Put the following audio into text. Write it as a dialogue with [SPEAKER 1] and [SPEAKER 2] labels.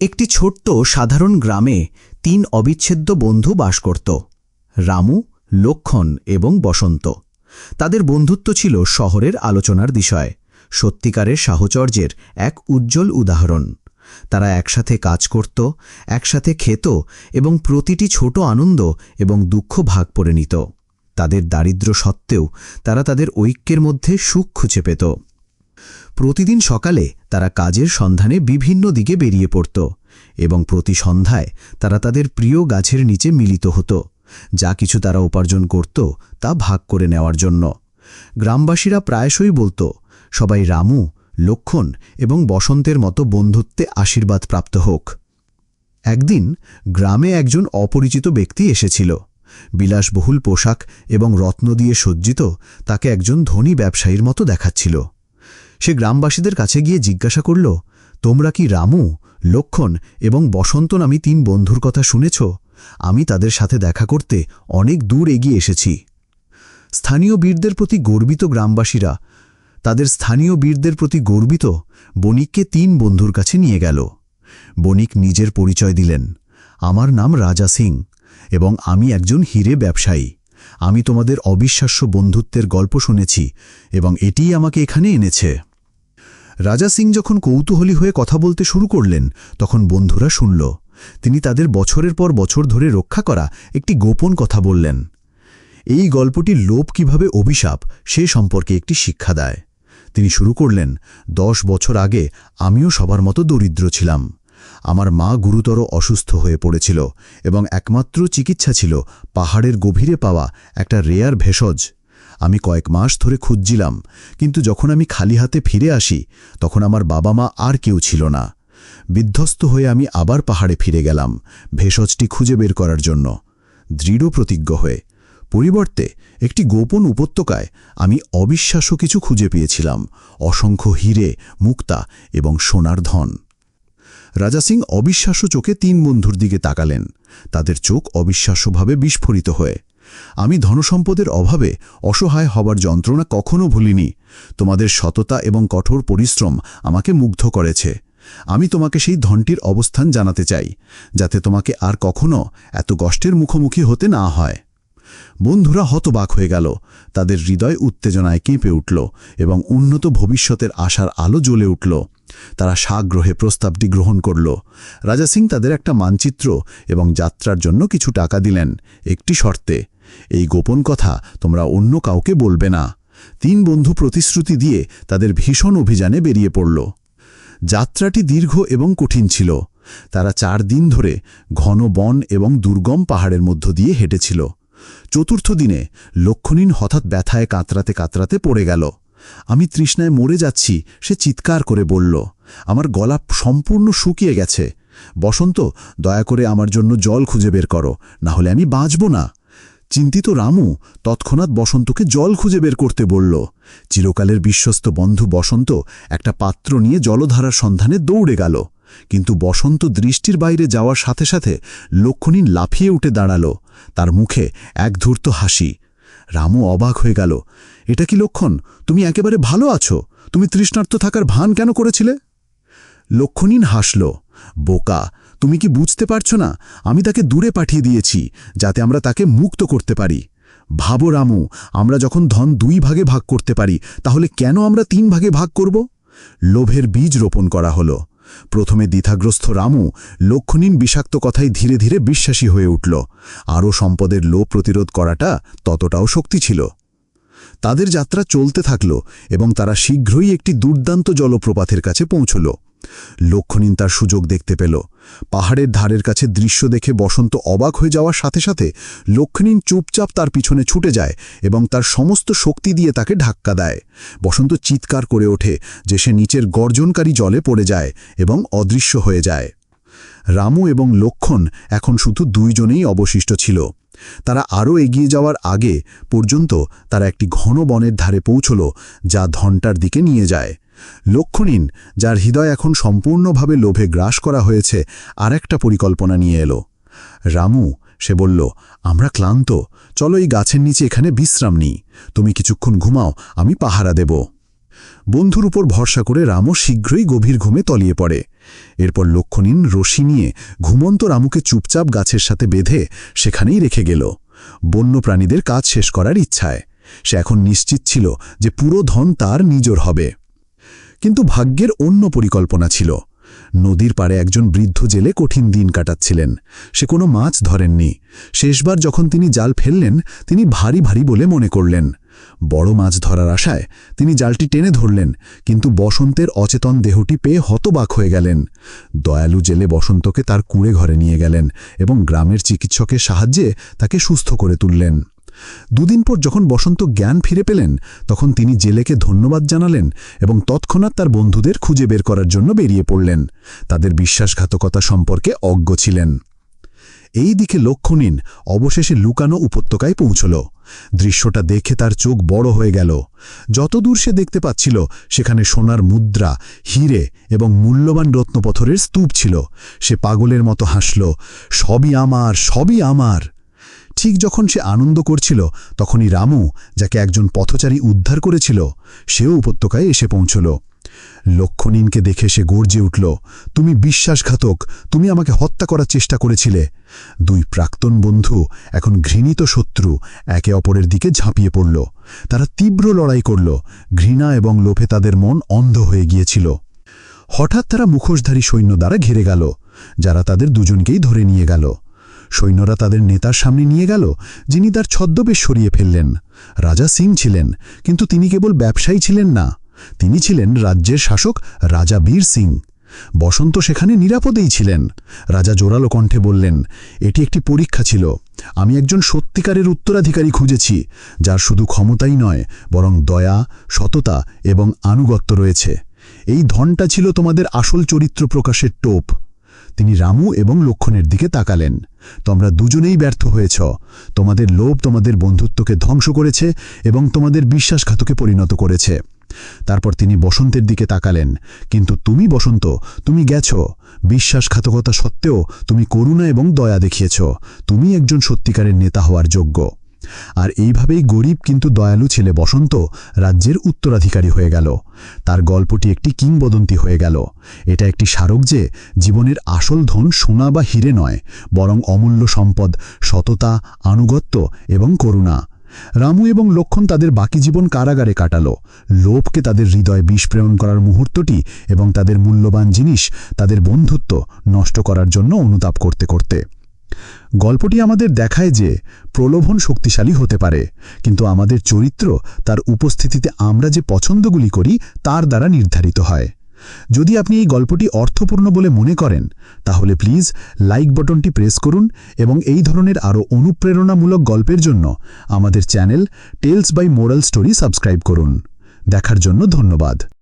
[SPEAKER 1] একটি ছোট্ট সাধারণ গ্রামে তিন অবিচ্ছেদ্য বন্ধু বাস করত, রামু, লক্ষণ এবং বসন্ত। তাদের বন্ধুত্ব ছিল শহরের আলোচনার বিষয়, সত্যিকারের সাহচর্যের এক উজ্জ্বল উদাহরণ। তারা একসাথে কাজ করত, একসাথে খেত এবং প্রতিটি ছোট আনন্দ এবং দুঃখ ভাগ করে নিত। তাদের দারিদ্র্য সত্ত্বেও তারা তাদের ঐক্যের মধ্যে সুখ খুঁজে পেত। প্রতিদিন সকালে তারা কাজের সন্ধানে বিভিন্ন দিকে বেরিয়ে পড়ত এবং প্রতি সন্ধ্যায় তারা তাদের প্রিয় গাছের নিচে মিলিত হতো। যা কিছু তারা উপার্জন করত তা ভাগ করে নেওয়ার জন্য। গ্রামবাসীরা প্রায়শই বলতো, সবাই রামু, লক্ষণ এবং বসন্তের মতো বন্ধুত্বে আশীর্বাদ প্রাপ্ত হোক। একদিন গ্রামে একজন অপরিচিত ব্যক্তি এসেছিল। বিলাসবহুল পোশাক এবং রত্ন দিয়ে সজ্জিত তাকে একজন ধনী ব্যবসায়ীর মতো দেখাচ্ছিল। সে গ্রামবাসীদের কাছে গিয়ে জিজ্ঞাসা করল, তোমরা কি রামু, লক্ষণ এবং বসন্ত নামী তিন বন্ধুর কথা শুনেছ? আমি তাদের সাথে দেখা করতে অনেক দূর এগিয়ে এসেছি। স্থানীয় বীরদের প্রতি গর্বিত গ্রামবাসীরা, তাদের স্থানীয় বীরদের প্রতি গর্বিত বণিককে তিন বন্ধুর কাছে নিয়ে গেল। বণিক নিজের পরিচয় দিলেন, আমার নাম রাজা সিং এবং আমি একজন হিরে ব্যবসায়ী। আমি তোমাদের অবিশ্বাস্য বন্ধুত্বের গল্প শুনেছি এবং এটিই আমাকে এখানে এনেছে। রাজা সিং যখন কৌতূহলী হয়ে কথা বলতে শুরু করলেন, তখন বন্ধুরা শুনল, তিনি তাদের বছরের পর বছর ধরে রক্ষা করা একটি গোপন কথা বললেন। এই গল্পটির লোভ কীভাবে অভিশাপ, সে সম্পর্কে একটি শিক্ষা দেয়। তিনি শুরু করলেন, দশ বছর আগে আমিও সবার মতো দরিদ্র ছিলাম। আমার মা গুরুতর অসুস্থ হয়ে পড়েছিল এবং একমাত্র চিকিৎসা ছিল পাহাড়ের গভীরে পাওয়া একটা রেয়ার ভেষজ। আমি কয়েক মাস ধরে খুঁজছিলাম, কিন্তু যখন আমি খালি হাতে ফিরে আসি, তখন আমার বাবা মা আর কেউ ছিল না। বিধ্বস্ত হয়ে আমি আবার পাহাড়ে ফিরে গেলাম, ভেষজটি খুঁজে বের করার জন্য। দৃঢ় প্রতিজ্ঞ হয়ে। পরিবর্তে, একটি গোপন উপত্যকায় আমি অবিশ্বাস্য কিছু খুঁজে পেয়েছিলাম, অসংখ্য হীরে, মুক্তা এবং সোনার ধন। রাজা সিং অবিশ্বাস্য চোখে তিন বন্ধুর দিকে তাকালেন। তাদের চোখ অবিশ্বাস্যভাবে বিস্ফোরিত হয়ে। আমি ধনসম্পদের অভাবে অসহায় হবার যন্ত্রণা কখনো ভুলিনি। তোমাদের সততা এবং কঠোর পরিশ্রম আমাকে মুগ্ধ করেছে। আমি তোমাকে সেই ধনটির অবস্থান জানাতে চাই, যাতে তোমাকে আর কখনো এত কষ্টের মুখোমুখি হতে না হয়। বন্ধুরা হতবাক হয়ে গেল। তাদের হৃদয় উত্তেজনায় কেঁপে উঠল এবং উন্নত ভবিষ্যতের আশার আলো জ্বলে উঠল। তারা সাগ্রহে প্রস্তাবটি গ্রহণ করল। রাজা সিং তাদের একটা মানচিত্র এবং যাত্রার জন্য কিছু টাকা দিলেন, একটি শর্তে। এই গোপন কথা তোমরা অন্য কাউকে বলবে না। তিন বন্ধু প্রতিশ্রুতি দিয়ে তাদের ভীষণ অভিযানে বেরিয়ে পড়ল। যাত্রাটি দীর্ঘ এবং কঠিন ছিল। তারা চার দিন ধরে ঘন বন এবং দুর্গম পাহাড়ের মধ্য দিয়ে হেঁটেছিল। চতুর্থ দিনে লক্ষণীন হঠাৎ ব্যথায় কাতরাতে কাতরাতে পড়ে গেল। আমি তৃষ্ণায় মরে যাচ্ছি, সে চিৎকার করে বলল, আমার গলা সম্পূর্ণ শুকিয়ে গেছে। বসন্ত, দয়া করে আমার জন্য জল খুঁজে বের করো না হলে আমি বাঁচব না। চিন্তিত রামু তৎক্ষণাৎ বসন্তকে জল খুঁজে বের করতে বলল। চিরকালের বিশ্বস্ত বন্ধু বসন্ত একটা পাত্র নিয়ে জলধারার সন্ধানে দৌড়ে গেল। কিন্তু বসন্ত দৃষ্টির বাইরে যাওয়ার সাথে সাথে লক্ষণীন লাফিয়ে উঠে দাঁড়াল। তার মুখে এক ধূর্ত হাসি। রামু অবাক হয়ে গেল। এটা কি লক্ষণ তুমি একেবারে ভালো আছো? তুমি তৃষ্ণার্ত থাকার ভান কেন করেছিলে? লক্ষণীন হাসল। বোকা! তুমি কি বুঝতে পারছ না? আমি তাকে দূরে পাঠিয়ে দিয়েছি, যাতে আমরা তাকে মুক্ত করতে পারি। ভাবো রামু, আমরা যখন ধন দুই ভাগে ভাগ করতে পারি, তাহলে কেন আমরা তিন ভাগে ভাগ করব? লোভের বীজ রোপণ করা হলো। প্রথমে দ্বিধাগ্রস্ত রামু লক্ষণীন বিষাক্ত কথাই ধীরে ধীরে বিশ্বাসী হয়ে উঠল। আরও সম্পদের লোভ প্রতিরোধ করাটা ততটাও শক্তি ছিল। তাদের যাত্রা চলতে থাকল এবং তারা শীঘ্রই একটি দুর্দান্ত জলপ্রপাতের কাছে পৌঁছল। লক্ষণীন তার সুযোগ দেখতে পেল। পাহাড়ের ধারের কাছে দৃশ্য দেখে বসন্ত অবাক হয়ে যাওয়ার সাথে সাথে লক্ষণীন চুপচাপ তার পিছনে ছুটে যায় এবং তার সমস্ত শক্তি দিয়ে তাকে ধাক্কা দেয়। বসন্ত চিৎকার করে ওঠে যে সে নিচের গর্জনকারী জলে পড়ে যায় এবং অদৃশ্য হয়ে যায়। রামু এবং লক্ষণ এখন শুধু দুইজনেই অবশিষ্ট ছিল। তারা আরও এগিয়ে যাওয়ার আগে পর্যন্ত তারা একটি ঘন বনের ধারে পৌঁছল যা ধনটার দিকে নিয়ে যায়। লক্ষ্য নিন, যার হৃদয় এখন সম্পূর্ণভাবে লোভে গ্রাস করা হয়েছে আর একটা পরিকল্পনা নিয়ে এলো। রামু, সে বলল, আমরা ক্লান্ত। চলো এই গাছের নিচে এখানে বিশ্রাম নিই। তুমি কিছুক্ষণ ঘুমাও, আমি পাহারা দেব। বন্ধুর উপর ভরসা করে রামও শীঘ্রই গভীর ঘুমে তলিয়ে পড়ে।
[SPEAKER 2] এরপর লক্ষণীন রশি নিয়ে ঘুমন্ত রামুকে চুপচাপ গাছের সাথে বেঁধে সেখানেই রেখে গেল। বন্য প্রাণীদের কাজ শেষ করার ইচ্ছায়। সে এখন নিশ্চিত ছিল যে পুরো ধন তার নিজর হবে। কিন্তু ভাগ্যের অন্য পরিকল্পনা ছিল। নদীর পাড়ে একজন বৃদ্ধ জেলে কঠিন দিন কাটাচ্ছিলেন। সে কোনো মাছ ধরেননি। শেষবার যখন তিনি জাল ফেললেন, তিনি ভারী ভারী বলে মনে করলেন। বড় মাছ ধরার আশায় তিনি জালটি টেনে ধরলেন, কিন্তু বসন্তের অচেতন দেহটি পেয়ে হতবাক হয়ে গেলেন। দয়ালু জেলে বসন্তকে তার কুঁড়ে ঘরে নিয়ে গেলেন এবং গ্রামের চিকিৎসকের সাহায্যে তাকে সুস্থ করে তুললেন। দুদিন পর যখন বসন্ত জ্ঞান ফিরে পেলেন, তখন তিনি জেলেকে ধন্যবাদ জানালেন এবং তৎক্ষণাৎ তার বন্ধুদের খুঁজে বের করার জন্য বেরিয়ে পড়লেন। তাদের বিশ্বাসঘাতকতা সম্পর্কে অজ্ঞ ছিলেন। এই দিকে লক্ষ্য নিন, অবশেষে লুকানো উপত্যকায় পৌঁছল। দৃশ্যটা দেখে তার চোখ বড় হয়ে গেল। যতদূর সে দেখতে পাচ্ছিল, সেখানে সোনার মুদ্রা, হিরে এবং মূল্যবান রত্নপথরের স্তূপ ছিল। সে পাগলের মতো হাসল, সবই আমার সবই আমার। ঠিক যখন সে আনন্দ করছিল, তখনই রামু, যাকে একজন পথচারী উদ্ধার করেছিল, সেও উপত্যকায় এসে পৌঁছল। লক্ষণীনকে দেখে সে গর্জে উঠল, তুমি বিশ্বাসঘাতক, তুমি আমাকে হত্যা করার চেষ্টা করেছিলে। দুই প্রাক্তন বন্ধু, এখন ঘৃণিত শত্রু, একে অপরের দিকে ঝাঁপিয়ে পড়ল। তারা তীব্র লড়াই করল, ঘৃণা এবং লোভে তাদের মন অন্ধ হয়ে গিয়েছিল। হঠাৎ তারা মুখোশধারী সৈন্য দ্বারা ঘিরে গেল, যারা তাদের দুজনকেই ধরে নিয়ে গেল। সৈন্যরা তাদের নেতার সামনে নিয়ে গেল, যিনি তার ছদ্মবেশ সরিয়ে ফেললেন। রাজা সিং ছিলেন, কিন্তু তিনি কেবল ব্যবসায়ী ছিলেন না। তিনি ছিলেন রাজ্যের শাসক রাজা বীর সিং। বসন্ত সেখানে নিরাপদেই ছিলেন। রাজা জোরালো কণ্ঠে বললেন, এটি একটি পরীক্ষা ছিল। আমি একজন সত্যিকারের উত্তরাধিকারী খুঁজেছি, যার শুধু ক্ষমতাই নয়, বরং দয়া, সততা এবং আনুগত্য রয়েছে। এই ধনটা ছিল তোমাদের আসল চরিত্র প্রকাশের টোপ। তিনি রামু এবং লক্ষণের দিকে তাকালেন। তোমরা দুজনেই ব্যর্থ হয়েছ। তোমাদের লোভ তোমাদের বন্ধুত্বকে ধ্বংস করেছে এবং তোমাদের বিশ্বাসঘাতকে পরিণত করেছে। তারপর তিনি বসন্তের দিকে তাকালেন। কিন্তু তুমি বসন্ত, তুমি গেছ। বিশ্বাসঘাতকতা সত্ত্বেও তুমি করুণা এবং দয়া দেখিয়েছ। তুমি একজন সত্যিকারের নেতা হওয়ার যোগ্য। আর এইভাবেই গরিব কিন্তু দয়ালু ছেলে বসন্ত রাজ্যের উত্তরাধিকারী হয়ে গেল। তার গল্পটি একটি কিংবদন্তি হয়ে গেল। এটা একটি স্মারক যে জীবনের আসল ধন সোনা বা হিরে নয়, বরং অমূল্য সম্পদ, সততা, আনুগত্য এবং করুণা। রামু এবং লক্ষণ তাদের বাকি জীবন কারাগারে কাটালো। লোভকে তাদের হৃদয়ে বিষ প্রেরণ করার মুহূর্তটি এবং তাদের মূল্যবান জিনিস তাদের বন্ধুত্ব নষ্ট করার জন্য অনুতাপ করতে করতে। গল্পটি আমাদের দেখায় যে প্রলোভন শক্তিশালী হতে পারে, কিন্তু আমাদের চরিত্র তার উপস্থিতিতে আমরা যে পছন্দগুলি করি তার দ্বারা নির্ধারিত হয়। যদি আপনি এই গল্পটি অর্থপূর্ণ বলে মনে করেন, তাহলে প্লিজ লাইক বটনটি প্রেস করুন এবং এই ধরনের আরও অনুপ্রেরণামূলক গল্পের জন্য আমাদের channel tales by moral story subscribe করুন। দেখার জন্য ধন্যবাদ।